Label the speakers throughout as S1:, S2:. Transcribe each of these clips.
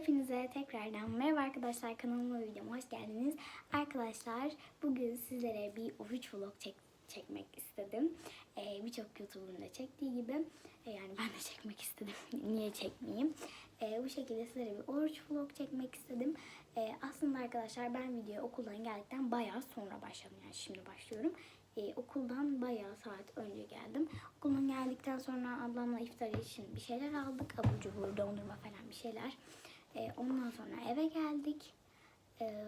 S1: Hepinize tekrardan merhaba arkadaşlar kanalıma videoma hoş geldiniz. Arkadaşlar bugün sizlere bir oruç vlog çek çekmek istedim. Ee, Birçok YouTuber'ın da çektiği gibi e, yani ben de çekmek istedim. Niye çekmeyeyim? Ee, bu şekilde sizlere bir oruç vlog çekmek istedim. Ee, aslında arkadaşlar ben videoya okuldan geldikten bayağı sonra başladım. Yani şimdi başlıyorum. Ee, okuldan bayağı saat önce geldim. Okuldan geldikten sonra ablamla iftar için bir şeyler aldık. Abur cubur, dondurma falan bir şeyler. Ee, ondan sonra eve geldik. Ee,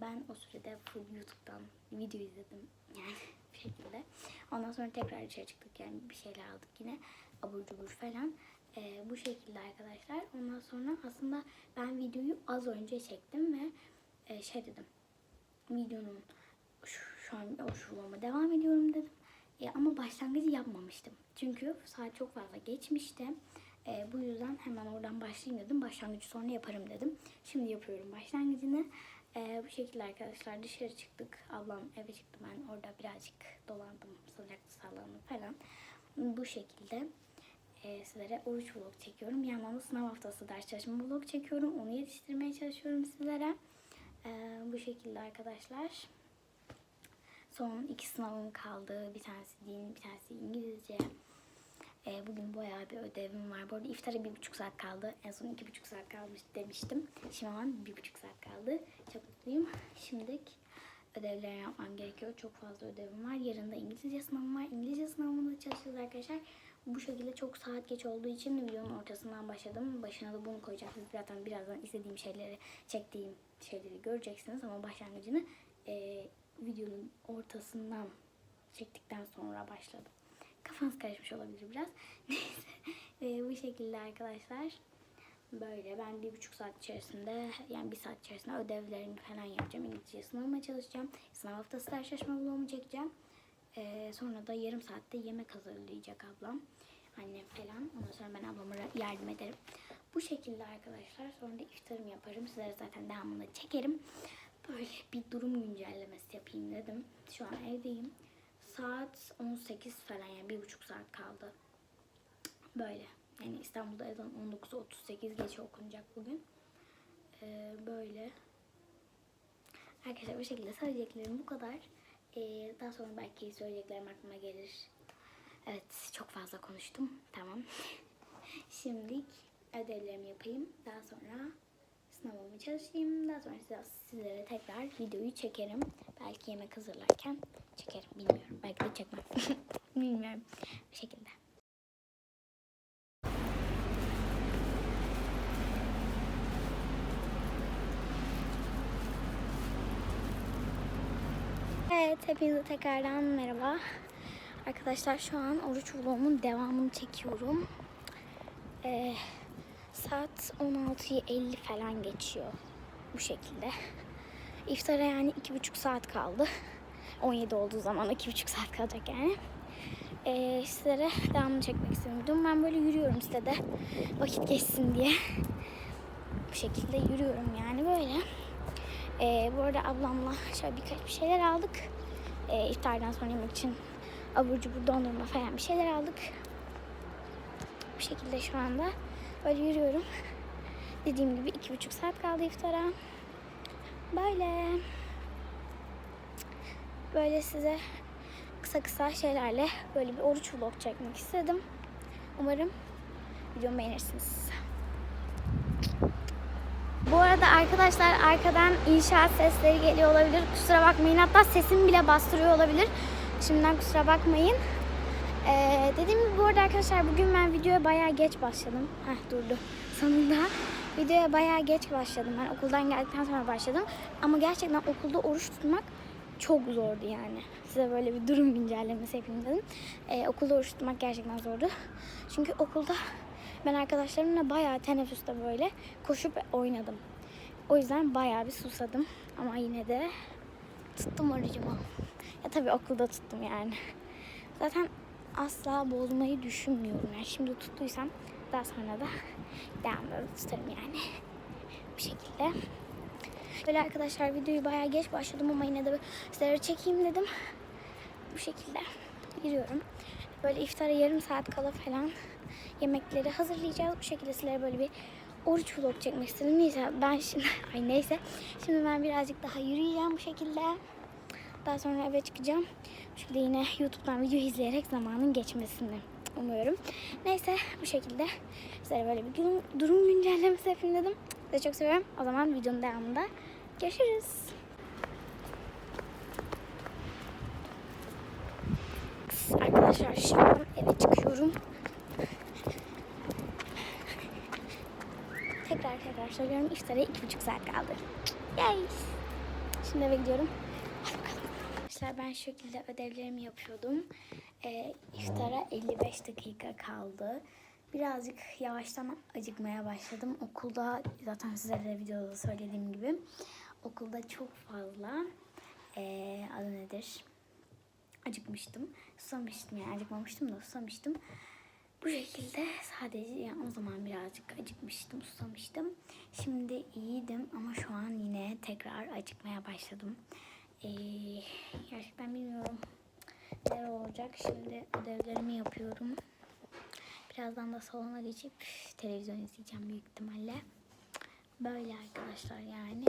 S1: ben o sürede full YouTube'dan video izledim. Yani bir şekilde. Ondan sonra tekrar dışarı çıktık. Yani bir şeyler aldık yine. Abur cubur falan. Ee, bu şekilde arkadaşlar. Ondan sonra aslında ben videoyu az önce çektim ve e, şey dedim. Videonun şu, şu an o şurulama devam ediyorum dedim. E, ama başlangıcı yapmamıştım. Çünkü saat çok fazla geçmişti. E, bu yüzden hemen oradan başlayayım dedim. Başlangıcı sonra yaparım dedim. Şimdi yapıyorum başlangıcını. E, bu şekilde arkadaşlar dışarı çıktık. Ablam eve çıktı. Ben orada birazcık dolandım. Sıcaklı sallandım falan. Bu şekilde e, sizlere oruç vlog çekiyorum. Bir yandan da sınav haftası ders çalışma vlog çekiyorum. Onu yetiştirmeye çalışıyorum sizlere. E, bu şekilde arkadaşlar. Son iki sınavım kaldı. Bir tanesi din, bir tanesi İngilizce. Ee, bugün bayağı bir ödevim var. Bu arada iftara bir buçuk saat kaldı. En son iki buçuk saat kalmış demiştim. Şimdi hemen bir buçuk saat kaldı. Çok mutluyum. Şimdilik ödevleri yapmam gerekiyor. Çok fazla ödevim var. Yarın da İngilizce sınavım var. İngilizce sınavına da çalışacağız arkadaşlar. Bu şekilde çok saat geç olduğu için videonun ortasından başladım. Başına da bunu koyacağım. Siz zaten birazdan istediğim şeyleri, çektiğim şeyleri göreceksiniz. Ama başlangıcını e, videonun ortasından çektikten sonra başladım. Kafanız karışmış olabilir biraz. Neyse. E, bu şekilde arkadaşlar. Böyle ben bir buçuk saat içerisinde yani bir saat içerisinde ödevlerimi falan yapacağım. İngilizce sınavıma çalışacağım. Sınav haftası ders vlogumu çekeceğim. E, sonra da yarım saatte yemek hazırlayacak ablam. Annem falan. Ondan sonra ben ablama yardım ederim. Bu şekilde arkadaşlar. Sonra da iftarımı yaparım. Sizlere zaten devamını çekerim. Böyle bir durum güncellemesi yapayım dedim. Şu an evdeyim. Saat 18 falan yani bir buçuk saat kaldı. Böyle. Yani İstanbul'da ezan 19.38 geçe okunacak bugün. Ee, böyle. Arkadaşlar bu şekilde söyleyeceklerim bu kadar. Ee, daha sonra belki söyleyeceklerim aklıma gelir. Evet çok fazla konuştum. Tamam. Şimdilik ödevlerimi yapayım. Daha sonra sınavımı çalışayım. Daha sonra size, sizlere tekrar videoyu çekerim. Belki yemek hazırlarken çekerim. Bilmiyorum. Belki de çekmem. Bilmiyorum. Bu şekilde. Evet, hepinize tekrardan merhaba. Arkadaşlar şu an oruç vlogumun devamını çekiyorum. Ee, saat 16'yı 50 falan geçiyor. Bu şekilde. İftara yani iki buçuk saat kaldı. 17 olduğu zaman iki buçuk saat kalacak yani. Ee, sizlere devamını çekmek istedim. Ben böyle yürüyorum sitede. Vakit geçsin diye. Bu şekilde yürüyorum yani böyle. Ee, bu arada ablamla şöyle birkaç bir şeyler aldık. Ee, iftardan sonra yemek için abur cubur dondurma falan bir şeyler aldık. Bu şekilde şu anda böyle yürüyorum. Dediğim gibi iki buçuk saat kaldı iftara. Böyle. Böyle size kısa kısa şeylerle böyle bir oruç vlog çekmek istedim. Umarım videomu beğenirsiniz. Bu arada arkadaşlar arkadan inşaat sesleri geliyor olabilir. Kusura bakmayın. Hatta sesim bile bastırıyor olabilir. Şimdiden kusura bakmayın. Ee, dediğim gibi bu arada arkadaşlar bugün ben videoya bayağı geç başladım. Heh durdu. Sonunda videoya bayağı geç başladım. Ben okuldan geldikten sonra başladım. Ama gerçekten okulda oruç tutmak çok zordu yani. Size böyle bir durum güncellemesi yapayım dedim. Ee, okulda oruç tutmak gerçekten zordu. Çünkü okulda ben arkadaşlarımla bayağı teneffüste böyle koşup oynadım. O yüzden bayağı bir susadım. Ama yine de tuttum orucumu. Ya tabii okulda tuttum yani. Zaten asla bozmayı düşünmüyorum. Yani şimdi tuttuysam daha sonra da devamlı tutarım yani. Bu şekilde. Böyle arkadaşlar videoyu bayağı geç başladım ama yine de sizlere çekeyim dedim. Bu şekilde yürüyorum. Böyle iftara yarım saat kala falan yemekleri hazırlayacağız. Bu şekilde sizlere böyle bir oruç vlog çekmek istedim. Neyse ben şimdi ay neyse. Şimdi ben birazcık daha yürüyeceğim bu şekilde. Daha sonra eve çıkacağım. Şekilde yine YouTube'dan video izleyerek zamanın geçmesini umuyorum. Neyse bu şekilde size böyle bir durum, durum güncellemesi yapayım dedim. Sizi çok seviyorum. O zaman videonun devamında görüşürüz. Arkadaşlar an eve çıkıyorum. Tekrar tekrar söylüyorum. İftara iki buçuk saat kaldı. Yay! Şimdi eve gidiyorum. Arkadaşlar ben şu şekilde ödevlerimi yapıyordum. Ee, iftara 55 dakika kaldı. Birazcık yavaştan acıkmaya başladım. Okulda zaten size de videoda söylediğim gibi okulda çok fazla ee, adı nedir? Acıkmıştım. Susamıştım yani acıkmamıştım da susamıştım. Bu şekilde sadece yani o zaman birazcık acıkmıştım, susamıştım. Şimdi iyiydim ama şu an yine tekrar acıkmaya başladım. Ee, gerçekten bilmiyorum neler olacak. Şimdi ödevlerimi yapıyorum. Birazdan da salona geçip televizyon izleyeceğim büyük ihtimalle. Böyle arkadaşlar yani.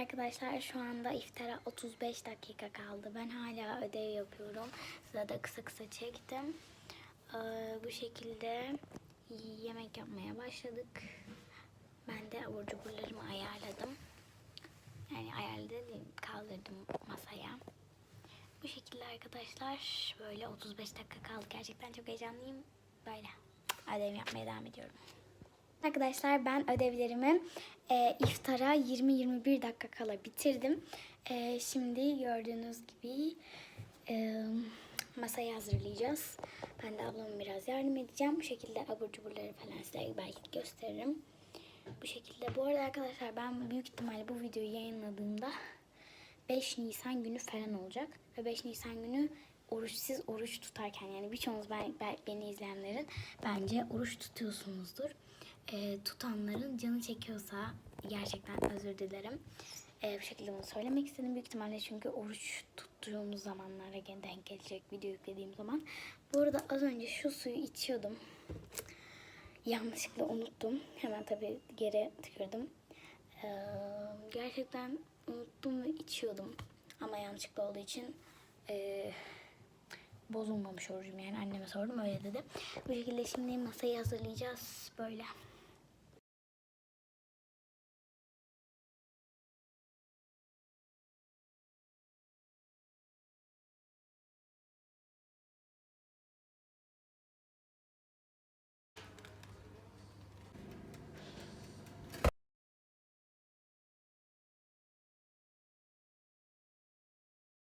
S1: Arkadaşlar şu anda iftara 35 dakika kaldı. Ben hala ödev yapıyorum. Size de kısa kısa çektim. Ee, bu şekilde yemek yapmaya başladık. Ben de abur ayarladım. Yani ayarladım, kaldırdım masaya. Bu şekilde arkadaşlar böyle 35 dakika kaldı. Gerçekten çok heyecanlıyım. Böyle ödev yapmaya devam ediyorum. Arkadaşlar ben ödevlerimi e, iftara 20-21 dakika kala bitirdim. E, şimdi gördüğünüz gibi e, masayı hazırlayacağız. Ben de ablama biraz yardım edeceğim. Bu şekilde abur cuburları falan size belki gösteririm. Bu şekilde. Bu arada arkadaşlar ben büyük ihtimalle bu videoyu yayınladığımda 5 Nisan günü falan olacak. Ve 5 Nisan günü oruçsuz oruç tutarken yani birçoğunuz ben, ben- beni izleyenlerin bence oruç tutuyorsunuzdur. Ee, tutanların canı çekiyorsa gerçekten özür dilerim. Ee, bu şekilde bunu söylemek istedim büyük ihtimalle çünkü oruç tuttuğumuz zamanlara denk gelecek video yüklediğim zaman. Bu arada az önce şu suyu içiyordum. Yanlışlıkla unuttum. Hemen tabii geri tükürdüm. Ee, gerçekten unuttum ve içiyordum. Ama yanlışlıkla olduğu için ee, bozulmamış orucum yani anneme sordum öyle dedi. Bu şekilde şimdi masayı hazırlayacağız böyle.